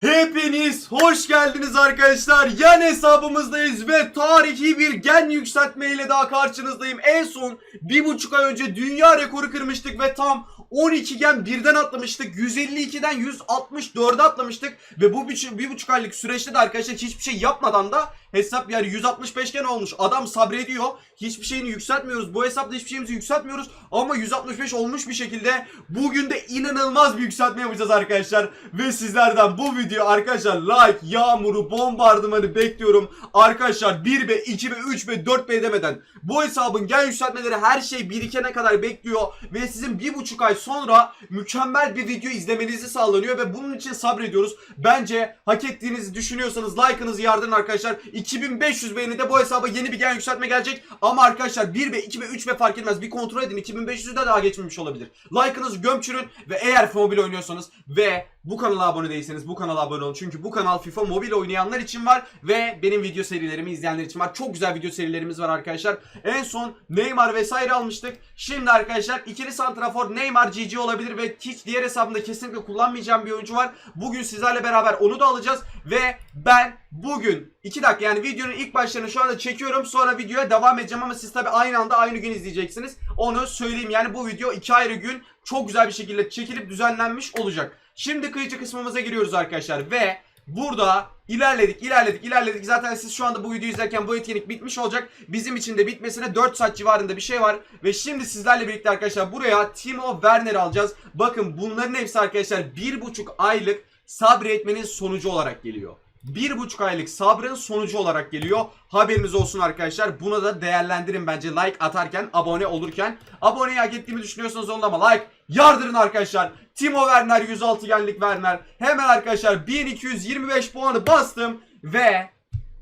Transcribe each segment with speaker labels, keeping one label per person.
Speaker 1: Hepiniz hoş geldiniz arkadaşlar. Yan hesabımızdayız ve tarihi bir gen yükseltme ile daha karşınızdayım. En son bir buçuk ay önce dünya rekoru kırmıştık ve tam 12 gen birden atlamıştık. 152'den 164'e atlamıştık. Ve bu bir, bir buçuk aylık süreçte de arkadaşlar hiçbir şey yapmadan da hesap yani 165 gen olmuş. Adam sabrediyor. Hiçbir şeyini yükseltmiyoruz. Bu hesapta hiçbir şeyimizi yükseltmiyoruz. Ama 165 olmuş bir şekilde bugün de inanılmaz bir yükseltme yapacağız arkadaşlar. Ve sizlerden bu video arkadaşlar like, yağmuru, bombardımanı bekliyorum. Arkadaşlar 1 ve 2 ve 3 ve 4 ve demeden bu hesabın gen yükseltmeleri her şey birikene kadar bekliyor. Ve sizin bir buçuk ay sonra mükemmel bir video izlemenizi sağlanıyor. Ve bunun için sabrediyoruz. Bence hak ettiğinizi düşünüyorsanız like'ınızı yardırın arkadaşlar. 2500 beğenide bu hesaba yeni bir gen yükseltme gelecek. Ama arkadaşlar 1 ve 2 ve 3 ve fark etmez. Bir kontrol edin. 2500'de daha geçmemiş olabilir. Like'ınızı gömçürün ve eğer mobil oynuyorsanız ve bu kanala abone değilseniz bu kanala abone olun. Çünkü bu kanal FIFA mobil oynayanlar için var ve benim video serilerimi izleyenler için var. Çok güzel video serilerimiz var arkadaşlar. En son Neymar vesaire almıştık. Şimdi arkadaşlar ikili santrafor Neymar GG olabilir ve hiç diğer hesabımda kesinlikle kullanmayacağım bir oyuncu var. Bugün sizlerle beraber onu da alacağız ve ben bugün 2 dakika yani videonun ilk başlarını şu anda çekiyorum. Sonra videoya devam edeceğim ama siz tabi aynı anda aynı gün izleyeceksiniz. Onu söyleyeyim yani bu video 2 ayrı gün çok güzel bir şekilde çekilip düzenlenmiş olacak. Şimdi kıyıcı kısmımıza giriyoruz arkadaşlar ve burada ilerledik ilerledik ilerledik. Zaten siz şu anda bu videoyu izlerken bu etkinlik bitmiş olacak. Bizim için de bitmesine 4 saat civarında bir şey var. Ve şimdi sizlerle birlikte arkadaşlar buraya Timo Werner alacağız. Bakın bunların hepsi arkadaşlar 1,5 aylık sabretmenin sonucu olarak geliyor. Bir buçuk aylık sabrın sonucu olarak geliyor. Haberiniz olsun arkadaşlar. Buna da değerlendirin bence like atarken, abone olurken. Aboneyi hak ettiğimi düşünüyorsanız onu ama like yardırın arkadaşlar. Timo Werner 106 genlik Werner. Hemen arkadaşlar 1225 puanı bastım ve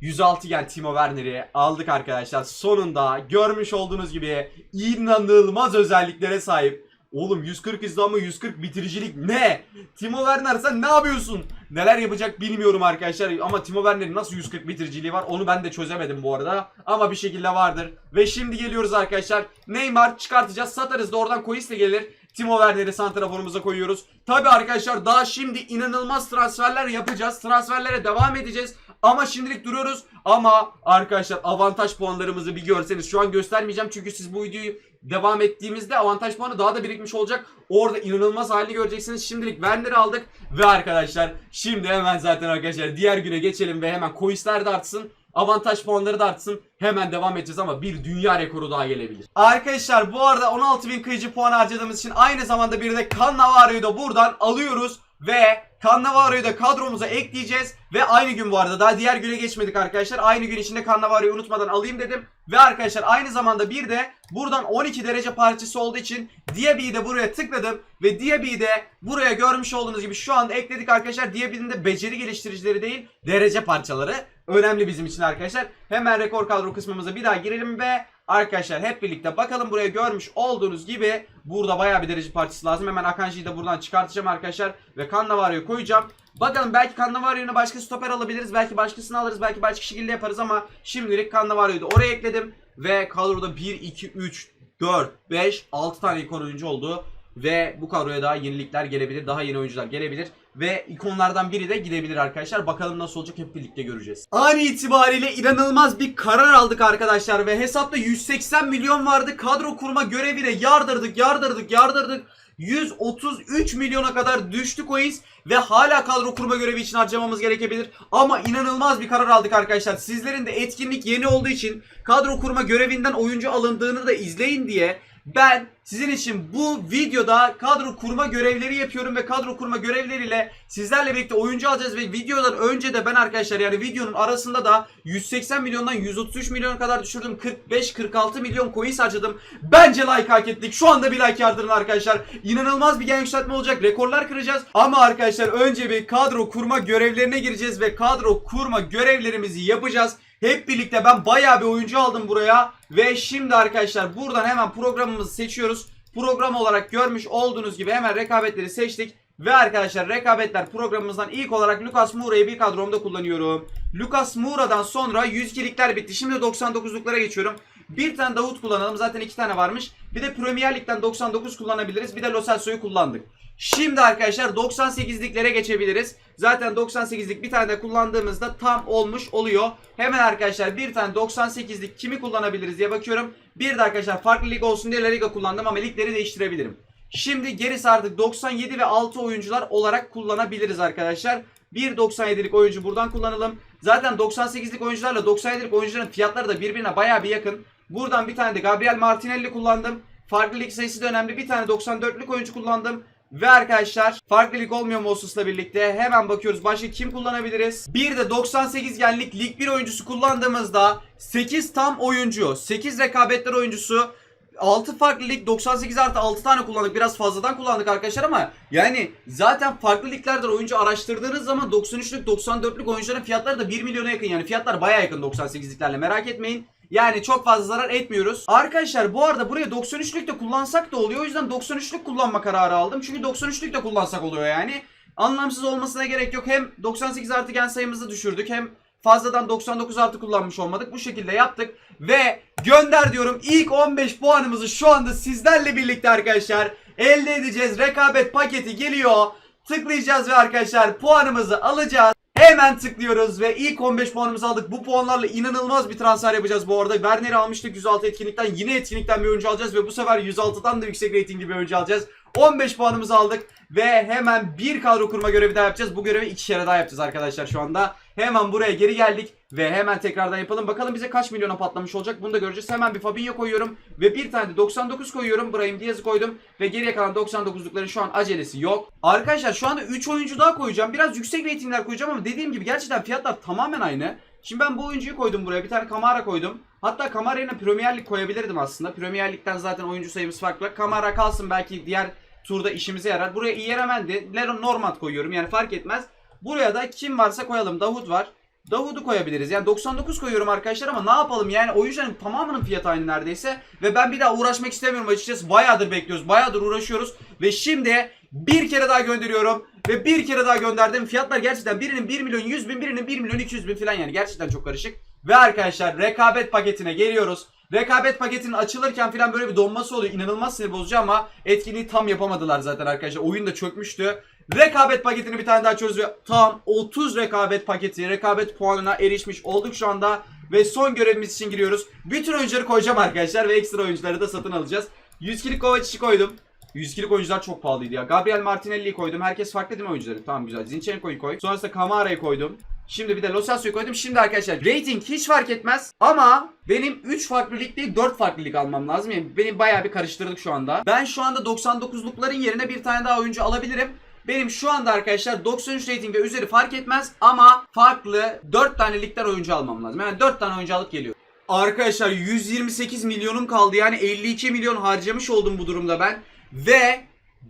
Speaker 1: 106 gen Timo Werner'i aldık arkadaşlar. Sonunda görmüş olduğunuz gibi inanılmaz özelliklere sahip. Oğlum 140 hızlanma 140 bitiricilik ne? Timo Werner sen ne yapıyorsun? Neler yapacak bilmiyorum arkadaşlar ama Timo Werner'in nasıl 140 bitiriciliği var onu ben de çözemedim bu arada. Ama bir şekilde vardır. Ve şimdi geliyoruz arkadaşlar. Neymar çıkartacağız satarız da oradan Kois de gelir. Timo Werner'i santraforumuza koyuyoruz. Tabi arkadaşlar daha şimdi inanılmaz transferler yapacağız. Transferlere devam edeceğiz. Ama şimdilik duruyoruz. Ama arkadaşlar avantaj puanlarımızı bir görseniz. Şu an göstermeyeceğim çünkü siz bu videoyu devam ettiğimizde avantaj puanı daha da birikmiş olacak. Orada inanılmaz halini göreceksiniz. Şimdilik Werner'i aldık. Ve arkadaşlar şimdi hemen zaten arkadaşlar diğer güne geçelim ve hemen coinsler de artsın. Avantaj puanları da artsın. Hemen devam edeceğiz ama bir dünya rekoru daha gelebilir. Arkadaşlar bu arada 16.000 kıyıcı puan harcadığımız için aynı zamanda bir de Cannavaro'yu da buradan alıyoruz. Ve Cannavaro'yu da kadromuza ekleyeceğiz. Ve aynı gün bu arada daha diğer güne geçmedik arkadaşlar. Aynı gün içinde Cannavaro'yu unutmadan alayım dedim. Ve arkadaşlar aynı zamanda bir de buradan 12 derece parçası olduğu için Diaby'i de buraya tıkladım. Ve Diaby'i de buraya görmüş olduğunuz gibi şu anda ekledik arkadaşlar. Diaby'nin de beceri geliştiricileri değil derece parçaları. Önemli bizim için arkadaşlar. Hemen rekor kadro kısmımıza bir daha girelim ve Arkadaşlar hep birlikte bakalım buraya görmüş olduğunuz gibi burada bayağı bir derece parçası lazım. Hemen Akanji'yi de buradan çıkartacağım arkadaşlar ve Cannavaro'yu koyacağım. Bakalım belki Cannavaro'yu başka stoper alabiliriz. Belki başkasını alırız. Belki başka şekilde yaparız ama şimdilik Cannavaro'yu da oraya ekledim. Ve kadroda 1, 2, 3, 4, 5, 6 tane ikon oyuncu oldu. Ve bu kadroya daha yenilikler gelebilir. Daha yeni oyuncular gelebilir. Ve ikonlardan biri de gidebilir arkadaşlar. Bakalım nasıl olacak hep birlikte göreceğiz. An itibariyle inanılmaz bir karar aldık arkadaşlar. Ve hesapta 180 milyon vardı. Kadro kurma görevine yardırdık, yardırdık, yardırdık. 133 milyona kadar düştü coins ve hala kadro kurma görevi için harcamamız gerekebilir. Ama inanılmaz bir karar aldık arkadaşlar. Sizlerin de etkinlik yeni olduğu için kadro kurma görevinden oyuncu alındığını da izleyin diye ben sizin için bu videoda kadro kurma görevleri yapıyorum ve kadro kurma görevleriyle sizlerle birlikte oyuncu alacağız ve videodan önce de ben arkadaşlar yani videonun arasında da 180 milyondan 133 milyona kadar düşürdüm. 45-46 milyon coins harcadım. Bence like hak ettik. Şu anda bir like yardırın arkadaşlar. İnanılmaz bir gen yükseltme olacak. Rekorlar kıracağız. Ama arkadaşlar önce bir kadro kurma görevlerine gireceğiz ve kadro kurma görevlerimizi yapacağız. Hep birlikte ben bayağı bir oyuncu aldım buraya. Ve şimdi arkadaşlar buradan hemen programımızı seçiyoruz. Program olarak görmüş olduğunuz gibi hemen rekabetleri seçtik. Ve arkadaşlar rekabetler programımızdan ilk olarak Lucas Moura'yı bir kadromda kullanıyorum. Lucas Moura'dan sonra 102'likler bitti. Şimdi 99'luklara geçiyorum. Bir tane Davut kullanalım. Zaten iki tane varmış. Bir de Premier Lig'den 99 kullanabiliriz. Bir de Lo Celso'yu kullandık. Şimdi arkadaşlar 98'liklere geçebiliriz. Zaten 98'lik bir tane kullandığımızda tam olmuş oluyor. Hemen arkadaşlar bir tane 98'lik kimi kullanabiliriz diye bakıyorum. Bir de arkadaşlar farklı lig olsun diye La Liga kullandım ama ligleri değiştirebilirim. Şimdi gerisi artık 97 ve 6 oyuncular olarak kullanabiliriz arkadaşlar. Bir 97'lik oyuncu buradan kullanalım. Zaten 98'lik oyuncularla 97'lik oyuncuların fiyatları da birbirine baya bir yakın. Buradan bir tane de Gabriel Martinelli kullandım. Farklı lig sayısı da önemli. Bir tane 94'lük oyuncu kullandım. Ve arkadaşlar farklı lig olmuyor Mosus'la birlikte. Hemen bakıyoruz başka kim kullanabiliriz? Bir de 98 genlik lig 1 oyuncusu kullandığımızda 8 tam oyuncu, 8 rekabetler oyuncusu 6 farklı lig 98 artı 6 tane kullandık. Biraz fazladan kullandık arkadaşlar ama yani zaten farklı liglerden oyuncu araştırdığınız zaman 93'lük 94'lük oyuncuların fiyatları da 1 milyona yakın. Yani fiyatlar baya yakın 98'liklerle merak etmeyin. Yani çok fazla zarar etmiyoruz. Arkadaşlar bu arada buraya 93'lük de kullansak da oluyor. O yüzden 93'lük kullanma kararı aldım. Çünkü 93'lük de kullansak oluyor yani. Anlamsız olmasına gerek yok. Hem 98 artı gen sayımızı düşürdük hem fazladan 99 artı kullanmış olmadık. Bu şekilde yaptık. Ve gönder diyorum ilk 15 puanımızı şu anda sizlerle birlikte arkadaşlar elde edeceğiz. Rekabet paketi geliyor. Tıklayacağız ve arkadaşlar puanımızı alacağız. Hemen tıklıyoruz ve ilk 15 puanımızı aldık. Bu puanlarla inanılmaz bir transfer yapacağız bu arada. Werner'i almıştık 106 etkinlikten. Yine etkinlikten bir oyuncu alacağız ve bu sefer 106'dan da yüksek ratingli bir oyuncu alacağız. 15 puanımızı aldık ve hemen bir kadro kurma görevi daha yapacağız. Bu görevi iki kere daha yapacağız arkadaşlar şu anda. Hemen buraya geri geldik ve hemen tekrardan yapalım. Bakalım bize kaç milyona patlamış olacak bunu da göreceğiz. Hemen bir Fabinho koyuyorum ve bir tane de 99 koyuyorum. Brahim Diaz'ı koydum ve geriye kalan 99'lukların şu an acelesi yok. Arkadaşlar şu anda 3 oyuncu daha koyacağım. Biraz yüksek ratingler koyacağım ama dediğim gibi gerçekten fiyatlar tamamen aynı. Şimdi ben bu oyuncuyu koydum buraya. Bir tane Kamara koydum. Hatta Kamara yerine Premier Lig koyabilirdim aslında. Premier Lig'den zaten oyuncu sayımız farklı. Kamara kalsın belki diğer turda işimize yarar. Buraya Ieremendi, Leron Normand koyuyorum yani fark etmez. Buraya da kim varsa koyalım. Davut var. Davud'u koyabiliriz. Yani 99 koyuyorum arkadaşlar ama ne yapalım yani oyuncuların tamamının fiyatı aynı neredeyse. Ve ben bir daha uğraşmak istemiyorum açıkçası. Bayağıdır bekliyoruz. Bayağıdır uğraşıyoruz. Ve şimdi bir kere daha gönderiyorum. Ve bir kere daha gönderdim. Fiyatlar gerçekten birinin 1 milyon 100 bin birinin 1 milyon 200 bin falan yani. Gerçekten çok karışık. Ve arkadaşlar rekabet paketine geliyoruz. Rekabet paketinin açılırken falan böyle bir donması oluyor. İnanılmaz sinir bozucu ama etkinliği tam yapamadılar zaten arkadaşlar. Oyun da çökmüştü. Rekabet paketini bir tane daha açıyoruz ve tam 30 rekabet paketi, rekabet puanına erişmiş olduk şu anda. Ve son görevimiz için giriyoruz. Bütün oyuncuları koyacağım arkadaşlar ve ekstra oyuncuları da satın alacağız. 100 kilik Kovacic'i koydum. 100 kilik oyuncular çok pahalıydı ya. Gabriel Martinelli'yi koydum. Herkes farklı değil mi oyuncuları? Tamam güzel. Zinchenko'yu koy. Sonrasında Kamara'yı koydum. Şimdi bir de Lo Celso'yu koydum. Şimdi arkadaşlar rating hiç fark etmez. Ama benim 3 farklı lig değil 4 farklı lig almam lazım. Yani beni bayağı bir karıştırdık şu anda. Ben şu anda 99'lukların yerine bir tane daha oyuncu alabilirim. Benim şu anda arkadaşlar 93 rating ve üzeri fark etmez ama farklı 4 tane ligler oyuncu almam lazım. Yani 4 tane oyuncu geliyor. Arkadaşlar 128 milyonum kaldı yani 52 milyon harcamış oldum bu durumda ben. Ve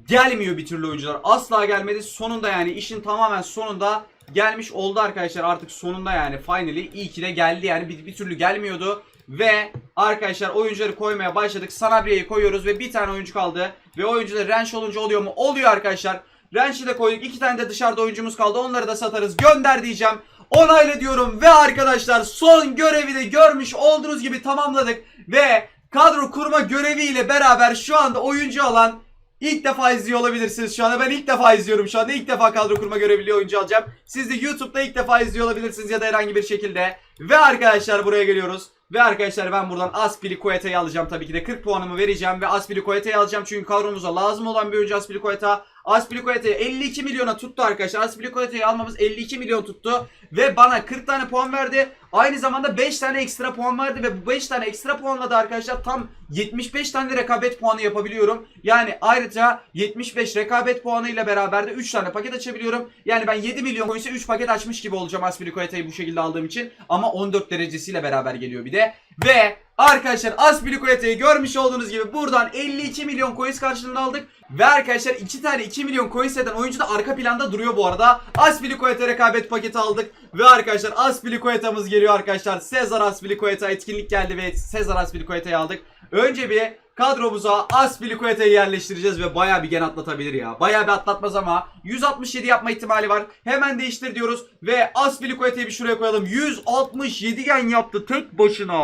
Speaker 1: gelmiyor bir türlü oyuncular. Asla gelmedi. Sonunda yani işin tamamen sonunda gelmiş oldu arkadaşlar. Artık sonunda yani finally iyi ki de geldi yani bir, bir türlü gelmiyordu. Ve arkadaşlar oyuncuları koymaya başladık. Sanabria'yı koyuyoruz ve bir tane oyuncu kaldı. Ve oyuncu da Renş olunca oluyor mu? Oluyor arkadaşlar. Renş'i de koyduk. iki tane de dışarıda oyuncumuz kaldı. Onları da satarız. Gönder diyeceğim. Onayla diyorum ve arkadaşlar son görevi de görmüş olduğunuz gibi tamamladık. Ve kadro kurma göreviyle beraber şu anda oyuncu alan ilk defa izliyor olabilirsiniz şu anda. Ben ilk defa izliyorum şu anda. İlk defa kadro kurma görevli oyuncu alacağım. Siz de YouTube'da ilk defa izliyor olabilirsiniz ya da herhangi bir şekilde. Ve arkadaşlar buraya geliyoruz. Ve arkadaşlar ben buradan Aspilicueta'yı alacağım tabii ki de 40 puanımı vereceğim ve Aspilicueta'yı alacağım çünkü kadromuza lazım olan bir oyuncu Aspilicueta. Aspilicueta'yı 52 milyona tuttu arkadaşlar. Aspilicueta'yı almamız 52 milyon tuttu ve bana 40 tane puan verdi. Aynı zamanda 5 tane ekstra puan verdi ve bu 5 tane ekstra puanla da arkadaşlar tam 75 tane rekabet puanı yapabiliyorum. Yani ayrıca 75 rekabet puanı ile beraber de 3 tane paket açabiliyorum. Yani ben 7 milyon coins'e 3 paket açmış gibi olacağım Aspilicueta'yı bu şekilde aldığım için. Ama 14 derecesiyle beraber geliyor bir de. Ve arkadaşlar Aspilicueta'yı görmüş olduğunuz gibi buradan 52 milyon coins karşılığında aldık. Ve arkadaşlar 2 tane 2 milyon coins eden oyuncu da arka planda duruyor bu arada. Aspilicueta rekabet paketi aldık. Ve arkadaşlar Aspilicueta'mız geliyor arkadaşlar. Cesar Aspilicueta etkinlik geldi ve Cesar Aspilicueta'yı aldık. Önce bir kadromuza Aspilicueta'yı yerleştireceğiz ve bayağı bir gen atlatabilir ya. Bayağı bir atlatmaz ama 167 yapma ihtimali var. Hemen değiştir diyoruz ve Aspilicueta'yı bir şuraya koyalım. 167 gen yaptı tek başına.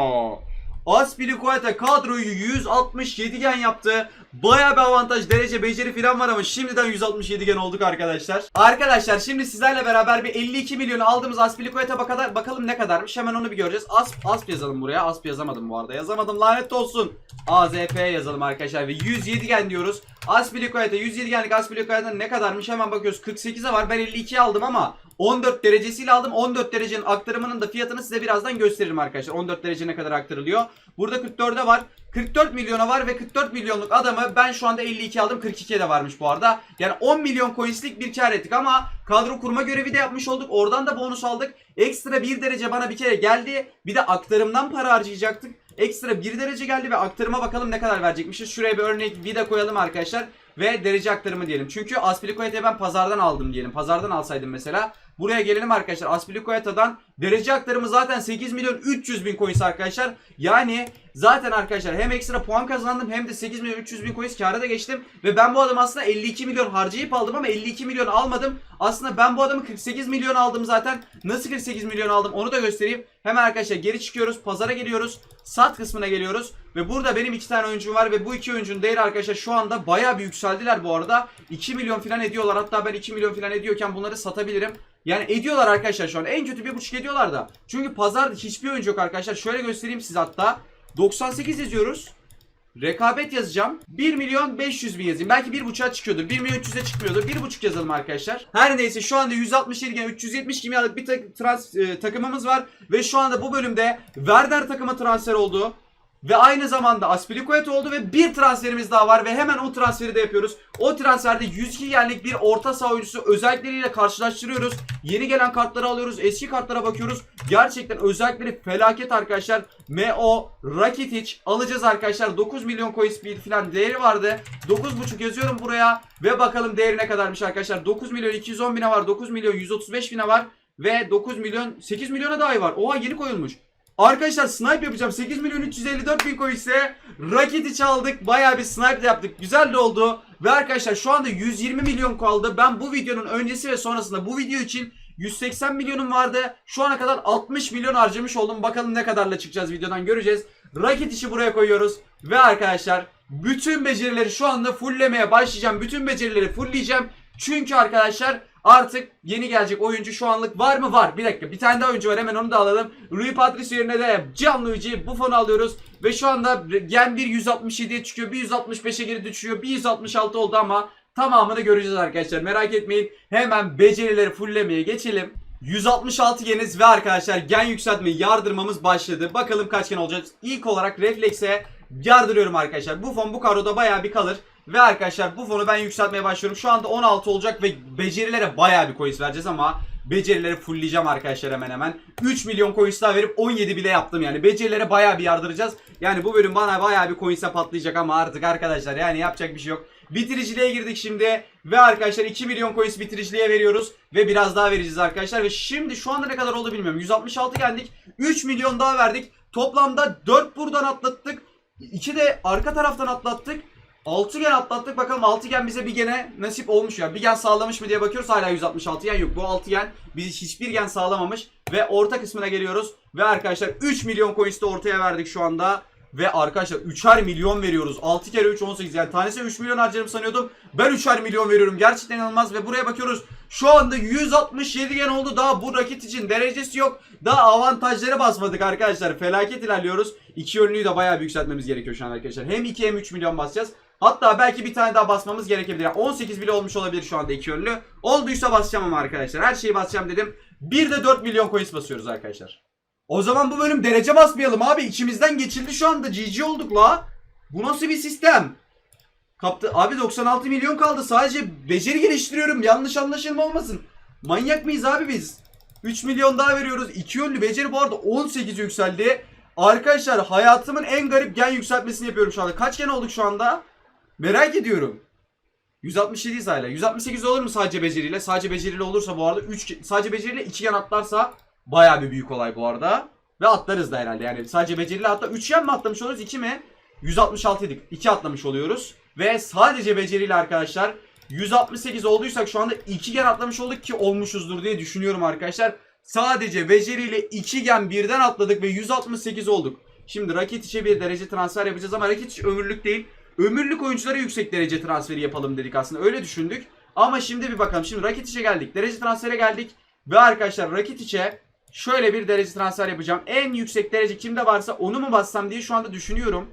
Speaker 1: Aspilicueta kadroyu 167 gen yaptı. Baya bir avantaj derece beceri falan var ama şimdiden 167 gen olduk arkadaşlar. Arkadaşlar şimdi sizlerle beraber bir 52 milyonu aldığımız Aspilicueta bakada- bakalım ne kadarmış hemen onu bir göreceğiz. Asp, asp yazalım buraya. Asp yazamadım bu arada. Yazamadım lanet olsun. AZP yazalım arkadaşlar ve 107 gen diyoruz. Aspilicueta 107 genlik Aspilicueta ne kadarmış hemen bakıyoruz. 48'e var. Ben 52 aldım ama 14 derecesiyle aldım. 14 derecenin aktarımının da fiyatını size birazdan gösteririm arkadaşlar. 14 derece ne kadar aktarılıyor. Burada 44'e var. 44 milyona var ve 44 milyonluk adamı ben şu anda 52 aldım. 42'ye de varmış bu arada. Yani 10 milyon coinslik bir kar ettik ama kadro kurma görevi de yapmış olduk. Oradan da bonus aldık. Ekstra 1 derece bana bir kere geldi. Bir de aktarımdan para harcayacaktık. Ekstra 1 derece geldi ve aktarıma bakalım ne kadar verecekmişiz. Şuraya bir örnek vida koyalım arkadaşlar. Ve derece aktarımı diyelim. Çünkü Aspilicueta'yı ben pazardan aldım diyelim. Pazardan alsaydım mesela. Buraya gelelim arkadaşlar. Aspilicueta'dan derece aktarımı zaten 8 milyon 300 bin coins arkadaşlar. Yani zaten arkadaşlar hem ekstra puan kazandım hem de 8 milyon 300 bin coins kâra da geçtim. Ve ben bu adamı aslında 52 milyon harcayıp aldım ama 52 milyon almadım. Aslında ben bu adamı 48 milyon aldım zaten. Nasıl 48 milyon aldım onu da göstereyim. Hemen arkadaşlar geri çıkıyoruz. Pazara geliyoruz. Sat kısmına geliyoruz. Ve burada benim iki tane oyuncum var ve bu iki oyuncunun değeri arkadaşlar şu anda bayağı bir yükseldiler bu arada. 2 milyon falan ediyorlar. Hatta ben 2 milyon falan ediyorken bunları satabilirim. Yani ediyorlar arkadaşlar şu an. En kötü 1.5 ediyorlar da. Çünkü pazarda hiçbir oyuncu yok arkadaşlar. Şöyle göstereyim size hatta. 98 yazıyoruz. Rekabet yazacağım. 1 milyon 500 bin yazayım. Belki 1.5'a çıkıyordur. 1 milyon 300'e çıkmıyordur. 1.5 yazalım arkadaşlar. Her neyse şu anda 167 gen 370 kimyalık bir tak- trans, e, takımımız var. Ve şu anda bu bölümde Werder takıma transfer oldu. Ve aynı zamanda Aspilicueta oldu ve bir transferimiz daha var ve hemen o transferi de yapıyoruz. O transferde 102 genlik bir orta saha oyuncusu özellikleriyle karşılaştırıyoruz. Yeni gelen kartları alıyoruz, eski kartlara bakıyoruz. Gerçekten özellikleri felaket arkadaşlar. Mo Rakitic alacağız arkadaşlar. 9 milyon coins bir falan değeri vardı. 9.5 yazıyorum buraya ve bakalım değeri ne kadarmış arkadaşlar. 9 milyon 210 bine var, 9 milyon 135 bine var ve 9 milyon 8 milyona dahi var. Oha yeni koyulmuş. Arkadaşlar snipe yapacağım. 8 milyon 354 bin coin ise Raket'i çaldık. Bayağı bir snipe de yaptık. Güzel de oldu. Ve arkadaşlar şu anda 120 milyon kaldı. Ben bu videonun öncesi ve sonrasında bu video için 180 milyonum vardı. Şu ana kadar 60 milyon harcamış oldum. Bakalım ne kadarla çıkacağız videodan göreceğiz. Raket işi buraya koyuyoruz. Ve arkadaşlar bütün becerileri şu anda fulllemeye başlayacağım. Bütün becerileri fullleyeceğim. Çünkü arkadaşlar artık yeni gelecek oyuncu şu anlık var mı? Var. Bir dakika. Bir tane daha oyuncu var. Hemen onu da alalım. Rui Patricio yerine de Gianluigi Buffon'u alıyoruz. Ve şu anda gen 1 167'ye çıkıyor. Bir 165'e geri düşüyor. Bir 166 oldu ama tamamını göreceğiz arkadaşlar. Merak etmeyin. Hemen becerileri fulllemeye geçelim. 166 geniz ve arkadaşlar gen yükseltme yardırmamız başladı. Bakalım kaç gen olacak. İlk olarak reflekse yardırıyorum arkadaşlar. Bu fon bu kadroda bayağı bir kalır. Ve arkadaşlar bu fonu ben yükseltmeye başlıyorum. Şu anda 16 olacak ve becerilere bayağı bir coins vereceğiz ama becerileri fullleyeceğim arkadaşlar hemen hemen. 3 milyon coins daha verip 17 bile yaptım yani. Becerilere bayağı bir yardıracağız. Yani bu bölüm bana bayağı bir coins'e patlayacak ama artık arkadaşlar yani yapacak bir şey yok. Bitiriciliğe girdik şimdi ve arkadaşlar 2 milyon coins bitiriciliğe veriyoruz ve biraz daha vereceğiz arkadaşlar ve şimdi şu anda ne kadar oldu bilmiyorum 166 geldik 3 milyon daha verdik toplamda 4 buradan atlattık 2 de arka taraftan atlattık 6 gen atlattık bakalım 6 gen bize bir gene nasip olmuş ya bir gen sağlamış mı diye bakıyoruz hala 166 gen yok bu 6 gen bizi hiçbir gen sağlamamış ve orta kısmına geliyoruz ve arkadaşlar 3 milyon coins de ortaya verdik şu anda ve arkadaşlar 3'er milyon veriyoruz. 6 kere 3 18 yani tanesi 3 milyon harcarım sanıyordum. Ben 3'er milyon veriyorum. Gerçekten inanılmaz ve buraya bakıyoruz. Şu anda 167 gen oldu. Daha bu raket için derecesi yok. Daha avantajları basmadık arkadaşlar. Felaket ilerliyoruz. İki yönlüyü de bayağı bir yükseltmemiz gerekiyor şu an arkadaşlar. Hem 2 hem 3 milyon basacağız. Hatta belki bir tane daha basmamız gerekebilir. Yani 18 bile olmuş olabilir şu anda iki yönlü. Olduysa basacağım ama arkadaşlar. Her şeyi basacağım dedim. Bir de 4 milyon coins basıyoruz arkadaşlar. O zaman bu bölüm derece basmayalım abi. İçimizden geçildi şu anda. GG olduk la. Bu nasıl bir sistem? Kaptı. Abi 96 milyon kaldı. Sadece beceri geliştiriyorum. Yanlış anlaşılma olmasın. Manyak mıyız abi biz? 3 milyon daha veriyoruz. İki yönlü beceri bu arada 18 yükseldi. Arkadaşlar hayatımın en garip gen yükseltmesini yapıyorum şu anda. Kaç gen olduk şu anda? Merak ediyorum. 167 hala. 168 olur mu sadece beceriyle? Sadece beceriyle olursa bu arada 3 sadece beceriyle 2 gen atlarsa Bayağı bir büyük olay bu arada. Ve atlarız da herhalde yani. Sadece beceriyle hatta 3 yan mı atlamış oluyoruz 2 mi? 166 idik. 2 atlamış oluyoruz. Ve sadece beceriyle arkadaşlar 168 olduysak şu anda 2 gen atlamış olduk ki olmuşuzdur diye düşünüyorum arkadaşlar. Sadece beceriyle 2 gen birden atladık ve 168 olduk. Şimdi Rakitic'e bir derece transfer yapacağız ama Rakitic ömürlük değil. Ömürlük oyunculara yüksek derece transferi yapalım dedik aslında. Öyle düşündük. Ama şimdi bir bakalım. Şimdi Rakitic'e geldik. Derece transfere geldik. Ve arkadaşlar Rakitic'e şöyle bir derece transfer yapacağım. En yüksek derece kimde varsa onu mu bassam diye şu anda düşünüyorum.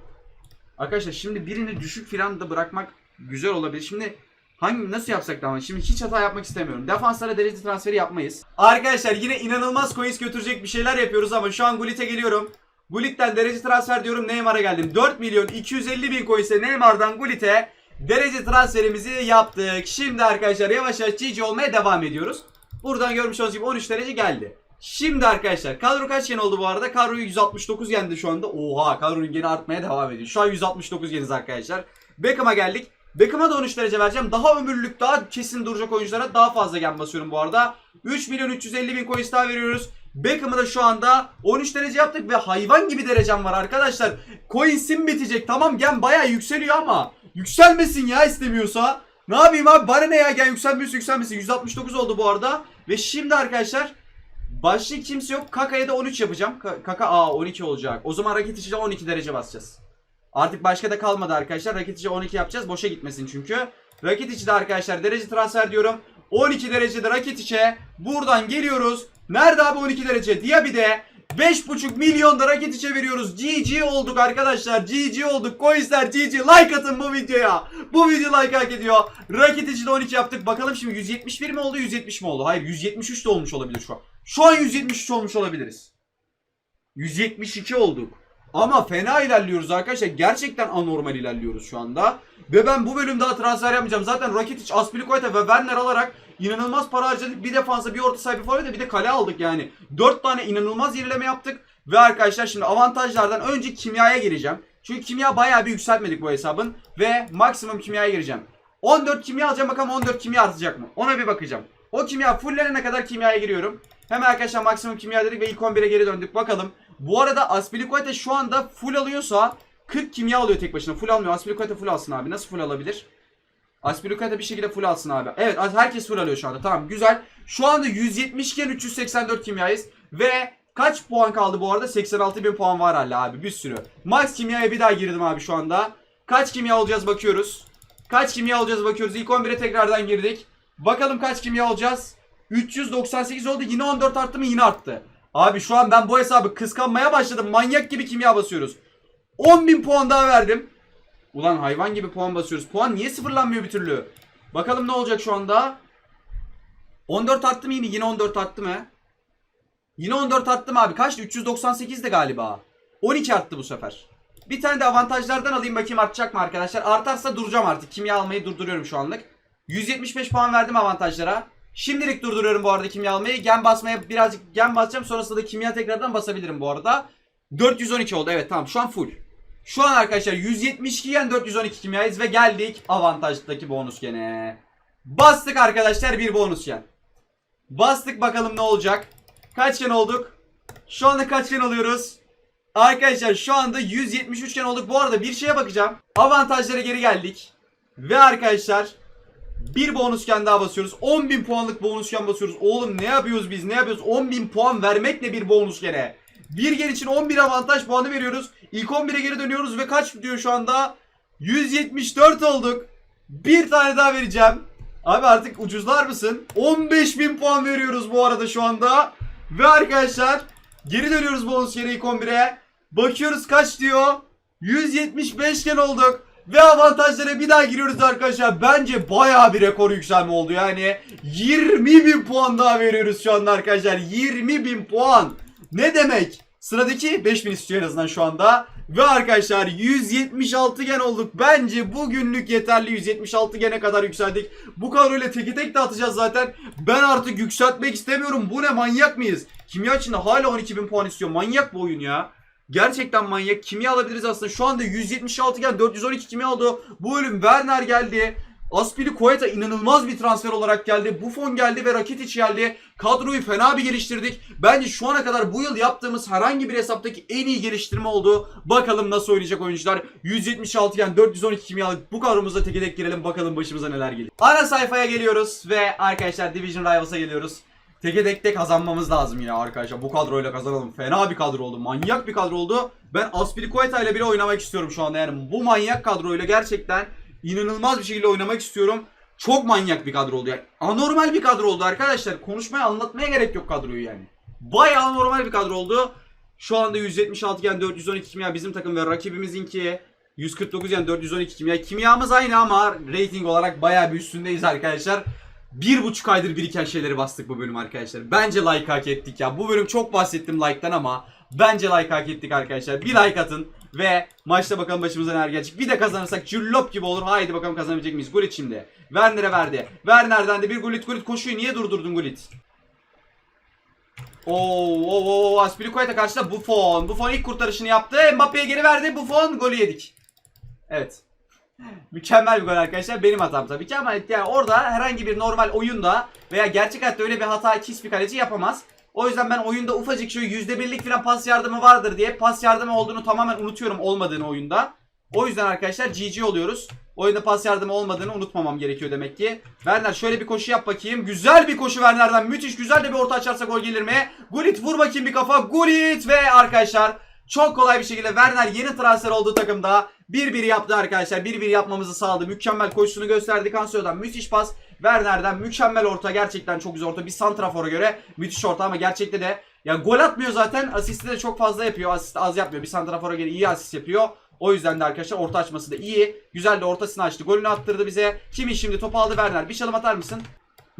Speaker 1: Arkadaşlar şimdi birini düşük filan da bırakmak güzel olabilir. Şimdi hangi nasıl yapsak daha Şimdi hiç hata yapmak istemiyorum. Defanslara derece transferi yapmayız. Arkadaşlar yine inanılmaz coins götürecek bir şeyler yapıyoruz ama şu an Gullit'e geliyorum. Gullit'ten derece transfer diyorum Neymar'a geldim. 4 milyon 250 bin coins'e Neymar'dan Gullit'e derece transferimizi yaptık. Şimdi arkadaşlar yavaş yavaş GG olmaya devam ediyoruz. Buradan görmüş olduğunuz gibi 13 derece geldi. Şimdi arkadaşlar kadro kaç yen oldu bu arada? Kadroyu 169 yendi şu anda. Oha kadronun gene artmaya devam ediyor. Şu an 169 yeniz arkadaşlar. Beckham'a geldik. Beckham'a da 13 derece vereceğim. Daha ömürlük, daha kesin duracak oyunculara daha fazla gen basıyorum bu arada. 3 milyon 350 bin coins daha veriyoruz. Beckham'ı da şu anda 13 derece yaptık ve hayvan gibi derecem var arkadaşlar. Coins'im bitecek. Tamam gen bayağı yükseliyor ama yükselmesin ya istemiyorsa. Ne yapayım abi bana ne ya gen yükselmiyorsa yükselmesin. 169 oldu bu arada. Ve şimdi arkadaşlar Başka kimse yok. Kaka'ya da 13 yapacağım. Ka- Kaka aa 12 olacak. O zaman raket içine 12 derece basacağız. Artık başka da kalmadı arkadaşlar. Raket içi 12 yapacağız. Boşa gitmesin çünkü. Raket içi de arkadaşlar derece transfer diyorum. 12 derecede raket içe. Buradan geliyoruz. Nerede abi 12 derece? Diaby'de 5.5 milyon da raket içe veriyoruz. GG olduk arkadaşlar. GG olduk. Coinsler GG. Like atın bu videoya. Bu video like hak ediyor. Raket içi de 12 yaptık. Bakalım şimdi 171 mi oldu 170 mi oldu? Hayır 173 de olmuş olabilir şu an. Şu an 173 olmuş olabiliriz. 172 olduk. Ama fena ilerliyoruz arkadaşlar. Gerçekten anormal ilerliyoruz şu anda. Ve ben bu bölüm daha transfer yapmayacağım. Zaten Rakitic, Aspilicueta ve Werner alarak inanılmaz para harcadık. Bir defansa, bir orta saha, bir forvete, bir de kale aldık yani. 4 tane inanılmaz yenileme yaptık. Ve arkadaşlar şimdi avantajlardan önce kimyaya gireceğim. Çünkü kimya bayağı bir yükseltmedik bu hesabın. Ve maksimum kimyaya gireceğim. 14 kimya alacağım bakalım 14 kimya artacak mı? Ona bir bakacağım. O kimya fulllenene kadar kimyaya giriyorum. Hemen arkadaşlar maksimum kimya dedik ve ilk 11'e geri döndük. Bakalım. Bu arada Aspilicueta şu anda full alıyorsa 40 kimya alıyor tek başına. Full almıyor. Aspilicueta full alsın abi. Nasıl full alabilir? Aspilicueta bir şekilde full alsın abi. Evet herkes full alıyor şu anda. Tamam güzel. Şu anda 170 iken 384 kimyayız. Ve kaç puan kaldı bu arada? 86 bin puan var hala abi. Bir sürü. Max kimyaya bir daha girdim abi şu anda. Kaç kimya alacağız bakıyoruz. Kaç kimya alacağız bakıyoruz. İlk 11'e tekrardan girdik. Bakalım kaç kimya alacağız. 398 oldu. Yine 14 arttı mı? Yine arttı. Abi şu an ben bu hesabı kıskanmaya başladım. Manyak gibi kimya basıyoruz. 10.000 puan daha verdim. Ulan hayvan gibi puan basıyoruz. Puan niye sıfırlanmıyor bir türlü? Bakalım ne olacak şu anda. 14 arttı mı yine? Yine 14 arttı mı? Yine 14 arttı mı abi? Kaçtı? 398'di galiba. 12 arttı bu sefer. Bir tane de avantajlardan alayım bakayım artacak mı arkadaşlar. Artarsa duracağım artık. Kimya almayı durduruyorum şu anlık. 175 puan verdim avantajlara. Şimdilik durduruyorum bu arada kimya almayı. Gen basmaya birazcık gen basacağım. Sonrasında da kimya tekrardan basabilirim bu arada. 412 oldu. Evet tamam şu an full. Şu an arkadaşlar 172 gen 412 kimyayız ve geldik avantajdaki bonus gene. Bastık arkadaşlar bir bonus gen. Bastık bakalım ne olacak. Kaç gen olduk? Şu anda kaç gen alıyoruz? Arkadaşlar şu anda 173 gen olduk. Bu arada bir şeye bakacağım. Avantajlara geri geldik. Ve arkadaşlar bir bonusken daha basıyoruz. 10.000 puanlık bonusken basıyoruz. Oğlum ne yapıyoruz biz? Ne yapıyoruz? 10.000 puan vermekle bir bonus gene. Bir gen için 11 avantaj puanı veriyoruz. İlk 11'e geri dönüyoruz ve kaç diyor şu anda? 174 olduk. Bir tane daha vereceğim. Abi artık ucuzlar mısın? 15.000 puan veriyoruz bu arada şu anda. Ve arkadaşlar geri dönüyoruz bonus gene ilk 11'e. Bakıyoruz kaç diyor? 175 gen olduk. Ve avantajlara bir daha giriyoruz arkadaşlar. Bence bayağı bir rekor yükselme oldu. Yani 20 bin puan daha veriyoruz şu anda arkadaşlar. 20 bin puan. Ne demek? Sıradaki 5000 istiyor en azından şu anda. Ve arkadaşlar 176 gen olduk. Bence bugünlük yeterli 176 gene kadar yükseldik. Bu kadroyla teki tek de atacağız zaten. Ben artık yükseltmek istemiyorum. Bu ne manyak mıyız? Kimya içinde hala 12.000 puan istiyor. Manyak bu oyun ya. Gerçekten manyak. Kimya alabiliriz aslında. Şu anda 176 gen 412 kimya oldu. Bu bölüm Werner geldi. Aspilicueta inanılmaz bir transfer olarak geldi. Buffon geldi ve Rakitic geldi. Kadroyu fena bir geliştirdik. Bence şu ana kadar bu yıl yaptığımız herhangi bir hesaptaki en iyi geliştirme oldu. Bakalım nasıl oynayacak oyuncular. 176 gen 412 kimyalık bu kadromuzda teke tek girelim bakalım başımıza neler geliyor. Ana sayfaya geliyoruz ve arkadaşlar Division Rivals'a geliyoruz. Teke tekte kazanmamız lazım ya arkadaşlar. Bu kadroyla kazanalım. Fena bir kadro oldu. Manyak bir kadro oldu. Ben Aspilicueta ile bile oynamak istiyorum şu anda yani. Bu manyak kadroyla gerçekten inanılmaz bir şekilde oynamak istiyorum. Çok manyak bir kadro oldu yani. Anormal bir kadro oldu arkadaşlar. Konuşmaya anlatmaya gerek yok kadroyu yani. Bayağı anormal bir kadro oldu. Şu anda 176 iken 412 kimya bizim takım ve rakibimizinki 149 yani 412 kimya. Kimyamız aynı ama rating olarak bayağı bir üstündeyiz arkadaşlar. Bir buçuk aydır biriken şeyleri bastık bu bölüm arkadaşlar. Bence like hak ettik ya. Bu bölüm çok bahsettim like'tan ama bence like hak ettik arkadaşlar. Bir like atın ve maçta bakalım başımıza neler gelecek. Bir de kazanırsak cüllop gibi olur. Haydi bakalım kazanabilecek miyiz? Gullit şimdi. Werner'e verdi. Werner'den de bir Gullit Gullit koşuyor. Niye durdurdun Gullit? Oo, oo, oo, Aspilicueta karşıda Buffon. Buffon ilk kurtarışını yaptı. Mbappe'ye geri verdi. Buffon golü yedik. Evet. Mükemmel bir gol arkadaşlar. Benim hatam tabii ki ama yani orada herhangi bir normal oyunda veya gerçek hayatta öyle bir hata hiçbir kaleci yapamaz. O yüzden ben oyunda ufacık şu %1'lik falan pas yardımı vardır diye pas yardımı olduğunu tamamen unutuyorum olmadığını oyunda. O yüzden arkadaşlar GG oluyoruz. Oyunda pas yardımı olmadığını unutmamam gerekiyor demek ki. Werner şöyle bir koşu yap bakayım. Güzel bir koşu Werner'den. Müthiş güzel de bir orta açarsa gol gelir mi? Gullit vur bakayım bir kafa. Gullit ve arkadaşlar çok kolay bir şekilde Werner yeni transfer olduğu takımda 1-1 yaptı arkadaşlar. 1-1 yapmamızı sağladı. Mükemmel koşusunu gösterdi. Cancelo'dan müthiş pas. Werner'den mükemmel orta. Gerçekten çok güzel orta. Bir santrafora göre müthiş orta ama gerçekte de ya gol atmıyor zaten. Asisti de çok fazla yapıyor. Asist az yapmıyor. Bir santrafora göre iyi asist yapıyor. O yüzden de arkadaşlar orta açması da iyi. Güzel de ortasını açtı. Golünü attırdı bize. Kimi şimdi topu aldı Werner. Bir çalım atar mısın?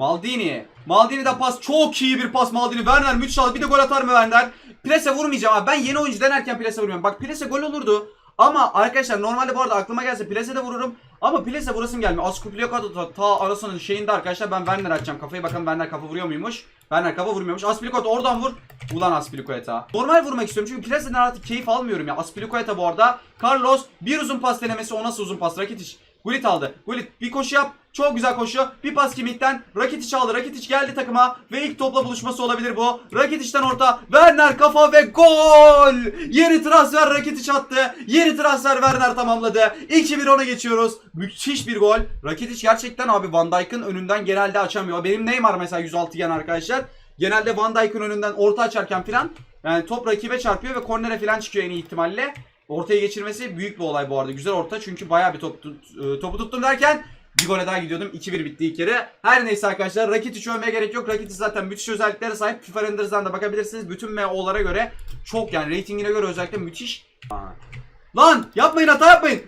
Speaker 1: Maldini. Maldini de pas. Çok iyi bir pas Maldini. Werner müthiş aldı. Bir de gol atar mı Werner? Plase vurmayacağım abi. Ben yeni oyuncu denerken plase vurmuyorum. Bak plase gol olurdu. Ama arkadaşlar normalde bu arada aklıma gelse plase de vururum. Ama plase vurasım gelmiyor. Da ta arasının şeyinde arkadaşlar ben Werner açacağım kafayı. Bakalım Werner kafa vuruyor muymuş? Werner kafa vurmuyormuş. Aspilicueta oradan vur. Ulan Aspilicueta. Normal vurmak istiyorum çünkü plase'den artık keyif almıyorum ya. Aspilicueta bu arada. Carlos bir uzun pas denemesi. O nasıl uzun pas? Rakitic. Gullit aldı. Gullit bir koşu yap. Çok güzel koşu. Bir pas Kimik'ten. Rakitic aldı. Rakitic geldi takıma. Ve ilk topla buluşması olabilir bu. Rakitic'ten orta. Werner kafa ve gol. Yeni transfer Rakitic attı. Yeni transfer Werner tamamladı. 2-1 ona geçiyoruz. Müthiş bir gol. Rakitic gerçekten abi Van Dijk'ın önünden genelde açamıyor. Benim Neymar mesela 106 gen arkadaşlar. Genelde Van Dijk'ın önünden orta açarken filan yani top rakibe çarpıyor ve kornere filan çıkıyor en iyi ihtimalle. Ortaya geçirmesi büyük bir olay bu arada. Güzel orta çünkü bayağı bir top e, topu tuttum derken bir gole daha gidiyordum. 2-1 bitti ilk kere. Her neyse arkadaşlar Rakitic övmeye gerek yok. Rakitic zaten müthiş özelliklere sahip. FIFA Renders'dan da bakabilirsiniz. Bütün MO'lara göre çok yani ratingine göre özellikle müthiş. Lan yapmayın hata yapmayın.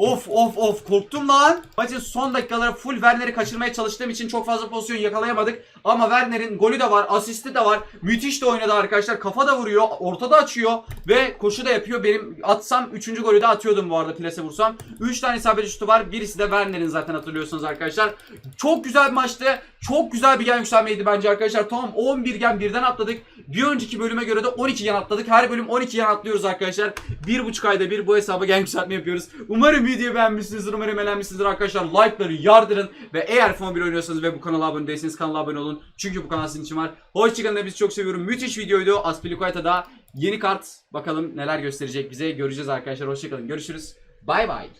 Speaker 1: Of of of korktum lan. Maçın son dakikaları full Werner'i kaçırmaya çalıştığım için çok fazla pozisyon yakalayamadık. Ama Werner'in golü de var, asisti de var. Müthiş de oynadı arkadaşlar. Kafa da vuruyor, ortada açıyor ve koşu da yapıyor. Benim atsam 3. golü de atıyordum bu arada plase vursam. 3 tane isabetli şutu var. Birisi de Werner'in zaten hatırlıyorsunuz arkadaşlar. Çok güzel bir maçtı. Çok güzel bir gen yükselmeydi bence arkadaşlar. Tamam 11 gen birden atladık. Bir önceki bölüme göre de 12 gen atladık. Her bölüm 12 gen atlıyoruz arkadaşlar. Bir buçuk ayda bir bu hesaba gen yükseltme yapıyoruz. Umarım videoyu beğenmişsinizdir. Umarım eğlenmişsinizdir arkadaşlar. Like'ları yardırın. Ve eğer F1 oynuyorsanız ve bu kanala abone değilseniz kanala abone olun. Çünkü bu kanal sizin için var. Hoşçakalın. Bizi çok seviyorum. Müthiş videoydu. Aspilicueta'da yeni kart. Bakalım neler gösterecek bize. Göreceğiz arkadaşlar. Hoşçakalın. Görüşürüz. Bay bay.